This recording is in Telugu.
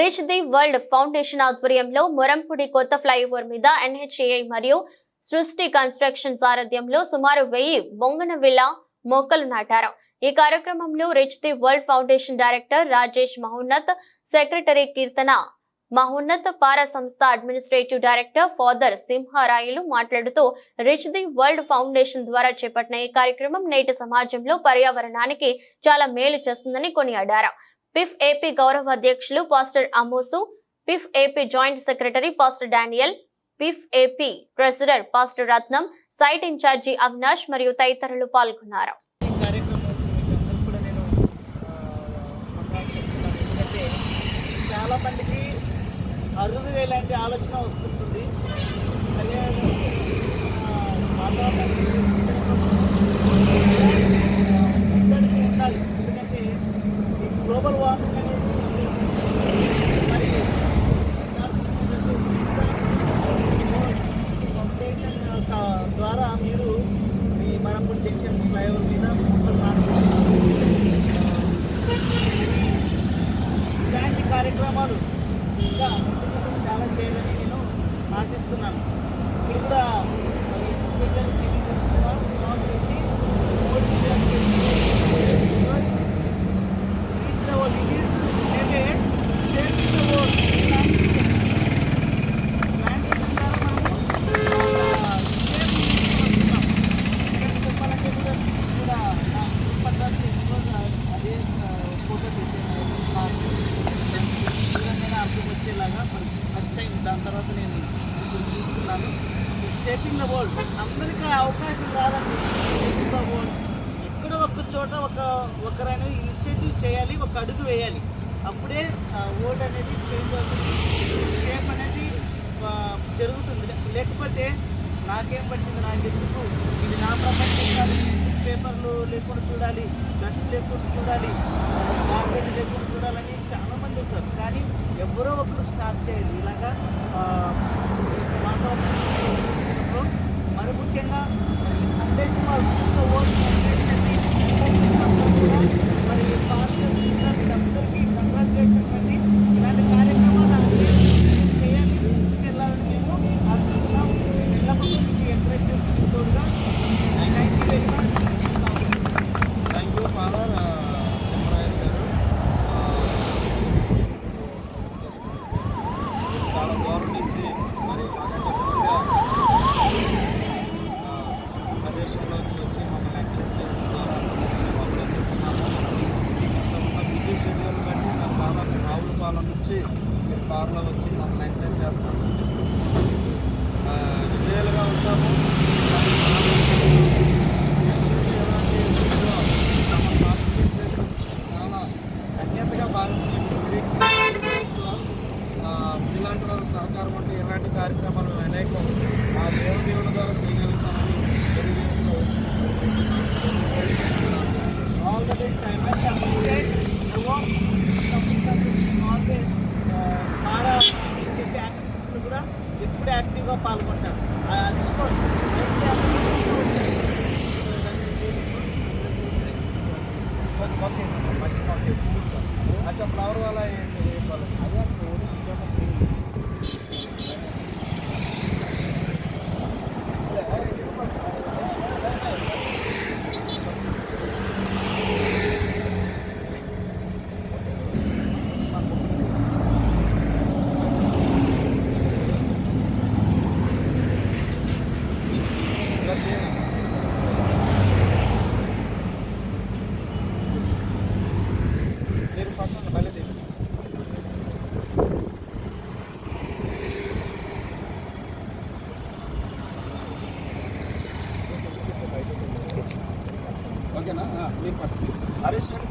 రిచ్ ది వరల్డ్ ఫౌండేషన్ ఆధ్వర్యంలో మొరంపుడి కొత్త ఫ్లైఓవర్ మీద ఎన్హెచ్ఏఐ మరియు సృష్టి కన్స్ట్రక్షన్ సారథ్యంలో సుమారు వెయ్యి బొంగన విల్లా మొక్కలు నాటారు. ఈ కార్యక్రమంలో rich the world foundation director Rajesh Mahonnath secretary Keerthana Mahonnath పారా సంస్థ అడ్మినిస్ట్రేటివ్ డైరెక్టర్ ఫాదర్ సింహారాయులు మాట్లాడుతూ రిచ్ ది వరల్డ్ ఫౌండేషన్ ద్వారా చేపట్టిన ఈ కార్యక్రమం నేటి సమాజంలో పర్యావరణానికి చాలా మేలు చేస్తుందని కొనియాడారు. పిఫ్ ఏపీ గౌరవ అధ్యక్షులు pastor Amos పిఫ్ AP joint secretary pastor Daniel పిఫ్ AP treasurer pastor Ratnam site incharge Avinash మరియు తదితరులు పాల్గొన్నారు. చాలా మందికి అరుదుగా ఇలాంటి ఆలోచన వస్తుంటుంది అదే ఆ, వాతావరణానికి ఇక్కడికి ఉండాలి ఎందుకంటే ఈ గ్లోబల్ వార్మింగ్ అనేది మరి ఫౌండేషన్ యొక్క ద్వారా మీరు ఈ మరంపూడి జంక్షన్ ఫ్లైఓవర్ మీద మొక్కలు నాటుతున్నారు. ఇలాంటి కార్యక్రమాలు ఇంకా చాలా చేయాలని నేను ఆశిస్తున్నాను. ఇప్పుడు కూడా మరి ముఖ్యంగా షేపింగ్ ద వరల్డ్ అందరికీ అవకాశం రాదండి. షేపింగ్ ద వరల్డ్ ఎక్కడో ఒక చోట ఒక ఒకరైనా ఇనిషియేటివ్ చేయాలి ఒక అడుగు వేయాలి. అప్పుడే వరల్డ్ అనేది చేంజ్ అవుతుంది. షేప్ అనేది జరుగుతుంది. లేకపోతే నాకేం పట్టింది నాకు ఎందుకు? ఇది నా ప్రపంచం కాదు. పేపర్లు లేకుండా చూడాలి డస్ట్ లేకుండా చూడాలి గార్బేజ్ లేకుండా చూడాలని చాలా మంది ఉంటారు. కానీ ఎవరో ఒకరు స్టార్ట్ చేయాలి. ఇలాగా వాతావరణం ముఖ్యంగా ఫౌండేషన్ వచ్చి నుంచి మీరు కారులో వచ్చి మమ్మల్ని ఎంకరేజ్ చేస్తాము ఆ, విజయాలుగా ఉంటాము. చాలా అత్యంతగా భావిస్తున్నాను ఇలాంటి వాళ్ళ సహకారం ఉంటే ఇలాంటి కార్యక్రమాలు అనేక యాక్టివ్గా పాల్గొంటారు. అది కూడా ఓకే మంచి మాకు ఓకేనా? ఆ, మీరు హరీష్ గారు.